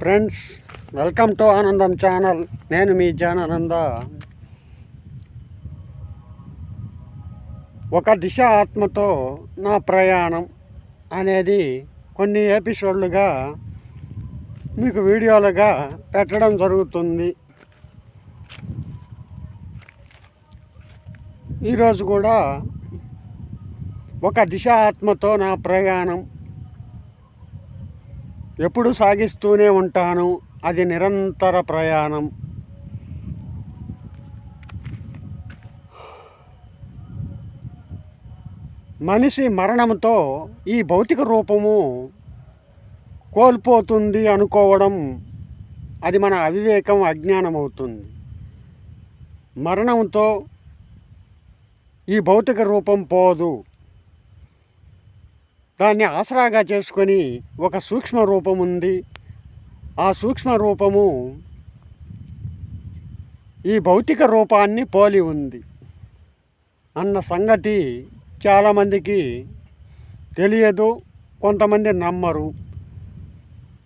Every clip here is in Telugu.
Friends welcome to Anandam channel. నేను మీ జానానంద ఒక దిశ ఆత్మతో నా ప్రయాణం అనేది కొన్ని ఎపిసోడ్లుగా మీకు వీడియోలుగా పెట్టడం జరుగుతుంది. ఈరోజు కూడా ఒక దిశ ఆత్మతో నా ప్రయాణం ఎప్పుడు సాగిస్తూనే ఉంటాను. అది నిరంతర ప్రయాణం. మనిషి మరణంతో ఈ భౌతిక రూపము కోల్పోతుంది అనుకోవడం అది మన అవివేకం అజ్ఞానం అవుతుంది మరణంతో ఈ భౌతిక రూపం పోదు. దాన్ని ఆసరాగా చేసుకొని ఒక సూక్ష్మ రూపం ఉంది. ఆ సూక్ష్మ రూపము ఈ భౌతిక రూపాన్ని పోలి ఉంది. అన్న సంగతి చాలామందికి తెలియదు కొంతమంది నమ్మరు.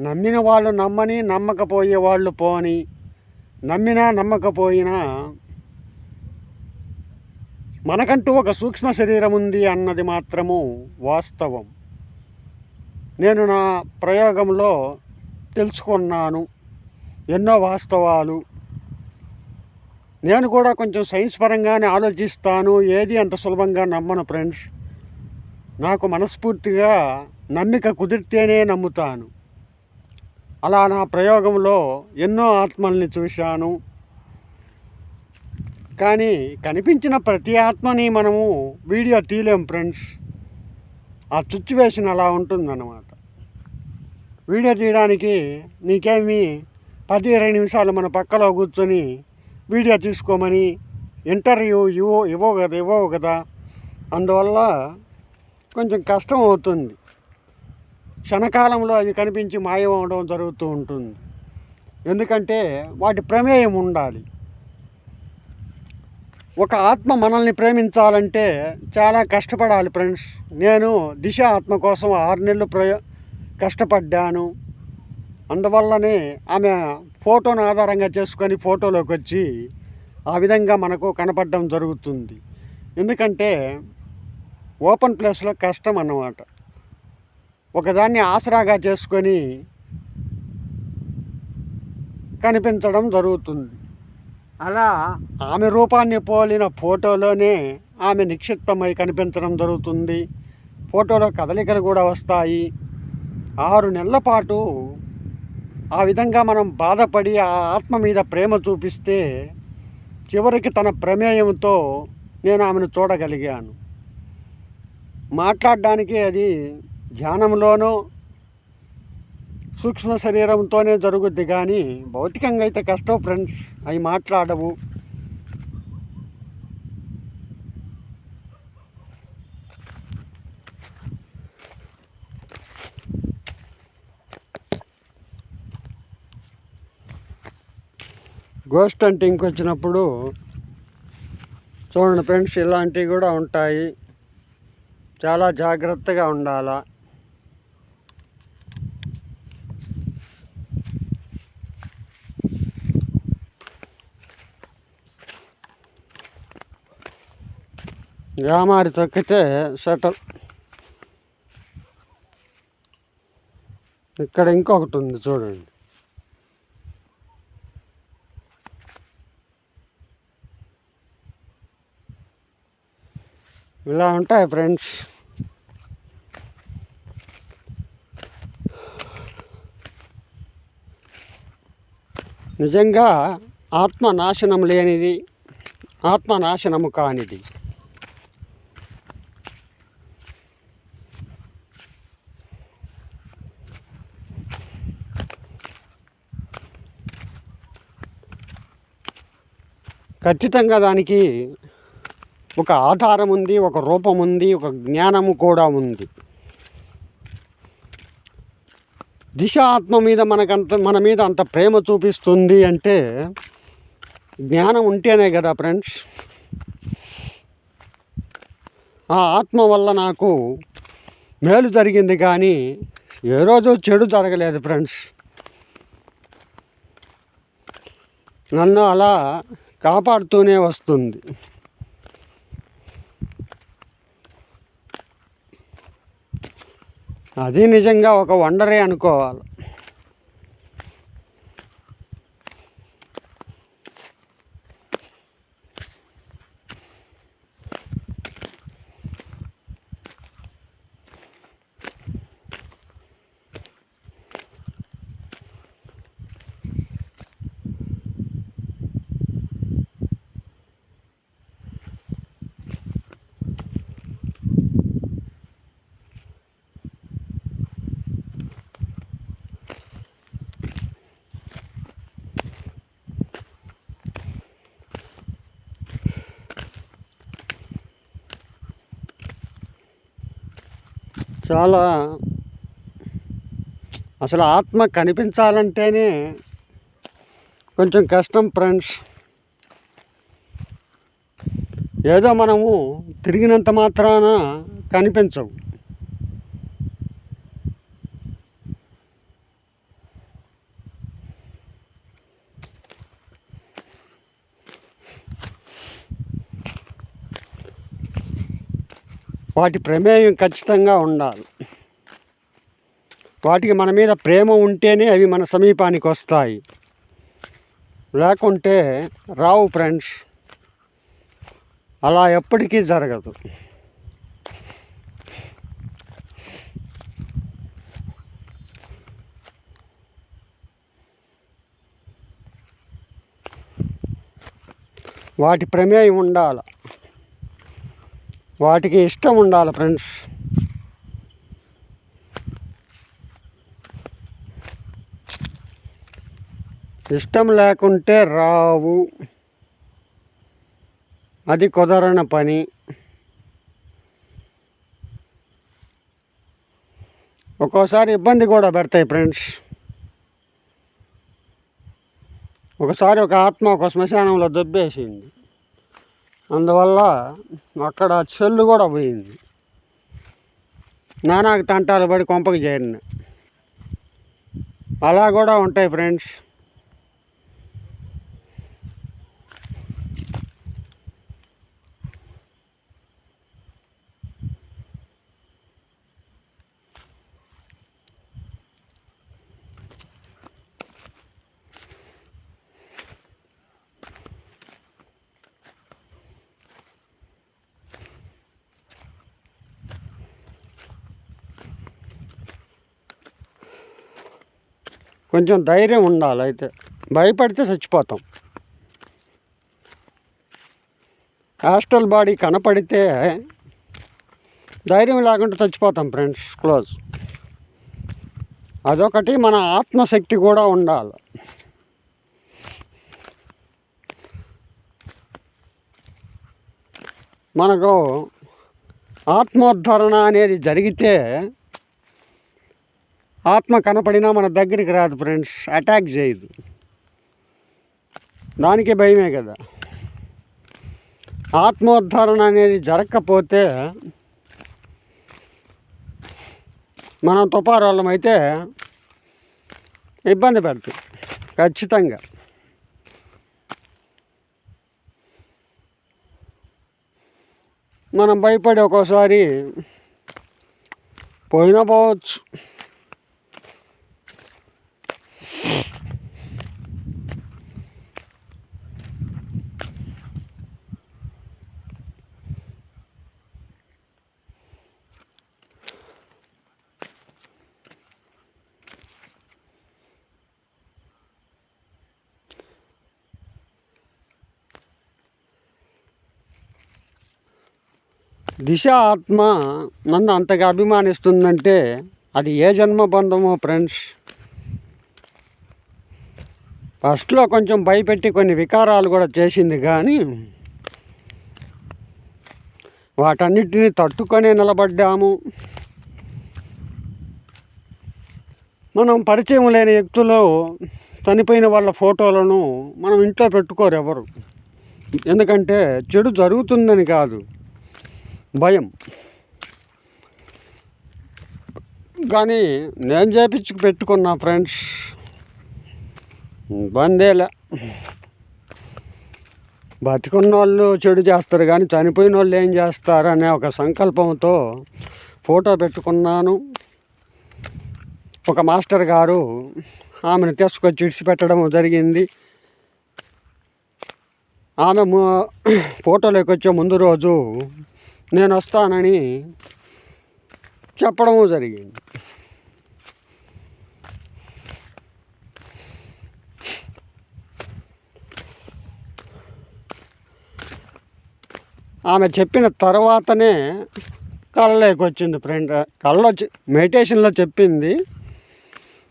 నమ్మిన వాళ్ళు నమ్మని నమ్మకపోయే వాళ్ళు పోని నమ్మినా నమ్మకపోయినా మనకంటూ ఒక సూక్ష్మ శరీరం ఉంది అన్నది మాత్రము వాస్తవం. నేను నా ప్రయోగంలో తెలుసుకున్నాను ఎన్నో వాస్తవాలు. నేను కూడా కొంచెం సైన్స్ పరంగానే ఆలోచిస్తాను ఏది అంత సులభంగా నమ్మను ఫ్రెండ్స్? నాకు మనస్ఫూర్తిగా నమ్మిక కుదిరితేనే నమ్ముతాను. అలా నా ప్రయోగంలో ఎన్నో ఆత్మల్ని చూశాను. కానీ కనిపించిన ప్రతి ఆత్మని మనము వీడియో తీయలేం ఫ్రెండ్స్. ఆ సిచ్యువేషన్ అలా ఉంటుందన్నమాట. వీడియో తీయడానికి నీకేమి పది ఇరవై నిమిషాలు మన పక్కలో కూర్చొని వీడియో తీసుకోమని ఇంటర్వ్యూ ఇవ్వ ఇవ్వవు కదా ఇవ్వవు కదా. అందువల్ల కొంచెం కష్టం అవుతుంది. క్షణకాలంలో అవి కనిపించి మాయమవడం జరుగుతూ ఉంటుంది. ఎందుకంటే వాటి ప్రమేయం ఉండాలి. ఒక ఆత్మ మనల్ని ప్రేమించాలంటే చాలా కష్టపడాలి ఫ్రెండ్స్. నేను దిశ ఆత్మ కోసం ఆరు నెలలు ప్రయో కష్టపడ్డాను. అందువల్లనే ఆమె ఫోటోను ఆధారంగా చేసుకొని ఫోటోలోకి వచ్చి ఆ విధంగా మనకు కనపడడం జరుగుతుంది. ఎందుకంటే ఓపెన్ ప్లేస్లో కష్టం అన్నమాట. ఒకదాన్ని ఆసరాగా చేసుకొని కనిపించడం జరుగుతుంది. అలా ఆమె రూపాన్ని పోలిన ఫోటోలోనే ఆమె నిక్షిప్తమై కనిపించడం జరుగుతుంది. ఫోటోలో కదలికలు కూడా వస్తాయి. ఆరు నెలల పాటు ఆ విధంగా మనం బాధపడి ఆ ఆత్మ మీద ప్రేమ చూపిస్తే చివరికి తన ప్రమేయంతో నేను ఆమెను చూడగలిగాను. మాట్లాడడానికి అది ధ్యానంలోనూ సూక్ష్మ శరీరంతోనే జరుగుద్ది కానీ భౌతికంగా అయితే కష్టం ఫ్రెండ్స్. అవి మాట్లాడవు. గోస్ట్ హంటింగ్కి వచ్చినప్పుడు చూడండి ఫ్రెండ్స్ ఇలాంటివి కూడా ఉంటాయి. చాలా జాగ్రత్తగా ఉండాలా? జామారి తొక్కితే షటల్ ఇక్కడ ఇంకొకటి ఉంది చూడండి. ఇలా ఉంటాయి ఫ్రెండ్స్. నిజంగా ఆత్మ నాశనం లేనిది ఆత్మ నాశనము కానిది. ఖచ్చితంగా దానికి ఒక ఆధారం ఉంది ఒక రూపం ఉంది ఒక జ్ఞానము కూడా ఉంది. దిశ ఆత్మ మీద మనకంత మన మీద అంత ప్రేమ చూపిస్తుంది అంటే జ్ఞానం ఉంటేనే కదా ఫ్రెండ్స్. ఆ ఆత్మ వల్ల నాకు మేలు జరిగింది కానీ ఏ రోజు చెడు జరగలేదు ఫ్రెండ్స్. నన్ను అలా కాపాడుతూనే వస్తుంది. అది నిజంగా ఒక వండరే అనుకోవాలి. చాలా అసలు ఆత్మ కనిపించాలంటేనే కొంచెం కష్టం ఫ్రెండ్స్. ఏదో మనము తిరిగినంత మాత్రాన కనిపించవు. వాటి ప్రమేయం ఖచ్చితంగా ఉండాలి. వాటికి మన మీద ప్రేమ ఉంటేనే అవి మన సమీపానికి వస్తాయి. లేకుంటే రావు ఫ్రెండ్స్ అలా ఎప్పటికీ జరగదు. వాటి ప్రమేయం ఉండాలి. వాటికి ఇష్టం ఉండాలి ఫ్రెండ్స్. ఇష్టం లేకుంటే రావు. అది కుదరని పని. ఒక్కోసారి ఇబ్బంది కూడా పెడతాయి ఫ్రెండ్స్. ఒకసారి ఒక ఆత్మ ఒక శ్మశానంలో దొబ్బేసింది. అందువల్ల అక్కడ చెల్లు కూడా పోయింది. నానాకు తంటాలు పడి కొంపకి చేరిన. అలా కూడా ఉంటాయి ఫ్రెండ్స్. కొంచెం ధైర్యం ఉండాలి అయితే. భయపడితే చచ్చిపోతాం. హాస్టల్ బాడీ కనపడితే ధైర్యం లేకుండా చచ్చిపోతాం ఫ్రెండ్స్ క్లోజ్ అదొకటి మన ఆత్మశక్తి కూడా ఉండాలి. మనకు ఆత్మోద్ధరణ అనేది జరిగితే ఆత్మ కనపడినా మన దగ్గరికి రాదు ఫ్రెండ్స్. అటాక్ చేయదు. దానికి భయమే కదా. ఆత్మోద్ధరణ అనేది జరగకపోతే మనం తుపారోళ్ళం అయితే ఇబ్బంది పడుతుంది ఖచ్చితంగా. మనం భయపడి ఒక్కోసారి పోయినా పోవచ్చు. దిశ ఆత్మ నన్ను అంతగా అభిమానిస్తుందంటే అది ఏ జన్మ బంధమో ఫ్రెండ్స్. ఫస్ట్లో కొంచెం భయపెట్టి కొన్ని వికారాలు కూడా చేసింది కానీ వాటన్నిటిని తట్టుకొని నిలబడ్డాము. మనం పరిచయం లేని వ్యక్తులు చనిపోయిన వాళ్ళ ఫోటోలను మనం ఇంట్లో పెట్టుకోరు ఎవరు. ఎందుకంటే చెడు జరుగుతుందని కాదు. భయం. కానీ నేను చేపించి పెట్టుకున్నా ఫ్రెండ్స్. బందేలే. బతికున్న వాళ్ళు చెడు చేస్తారు కానీ చనిపోయిన వాళ్ళు ఏం చేస్తారు అనే ఒక సంకల్పంతో ఫోటో పెట్టుకున్నాను. ఒక మాస్టర్ గారు ఆమెను తీసుకొచ్చి ఇడిచిపెట్టడం జరిగింది. ఆమె ఫోటోలోకి వచ్చే ముందు రోజు నేను వస్తానని చెప్పడము జరిగింది. ఆమె చెప్పిన తర్వాతనే కళ్ళలోకి వచ్చింది ఫ్రెండ్ కళ్ళలో మెడిటేషన్లో చెప్పింది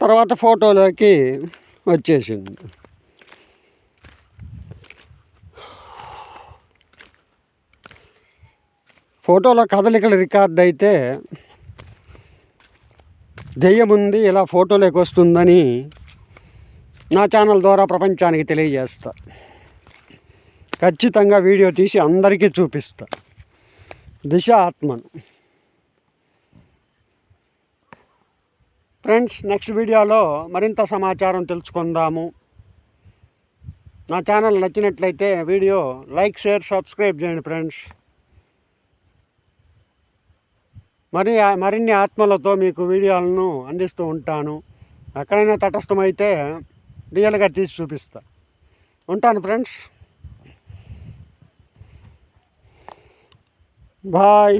తర్వాత ఫోటోలోకి వచ్చేసింది. ఫోటోలో కదలికలు రికార్డ్ అయితే దెయ్యం ఉంది ఇలా ఫోటోలోకి వస్తుందని నా ఛానల్ ద్వారా ప్రపంచానికి తెలియజేస్తా. ఖచ్చితంగా వీడియో తీసి అందరికీ చూపిస్తా. దిశ ఆత్మను. ఫ్రెండ్స్ నెక్స్ట్ వీడియోలో మరింత సమాచారం తెలుసుకుందాము. నా ఛానల్ నచ్చినట్లయితే వీడియో లైక్ షేర్ సబ్స్క్రైబ్ చేయండి ఫ్రెండ్స్. మరి మరిన్ని ఆత్మలతో మీకు వీడియోలను అందిస్తూ ఉంటాను. ఎక్కడైనా తటస్థమైతే రియల్గా తీసి చూపిస్తా. ఉంటాను ఫ్రెండ్స్ బాయ్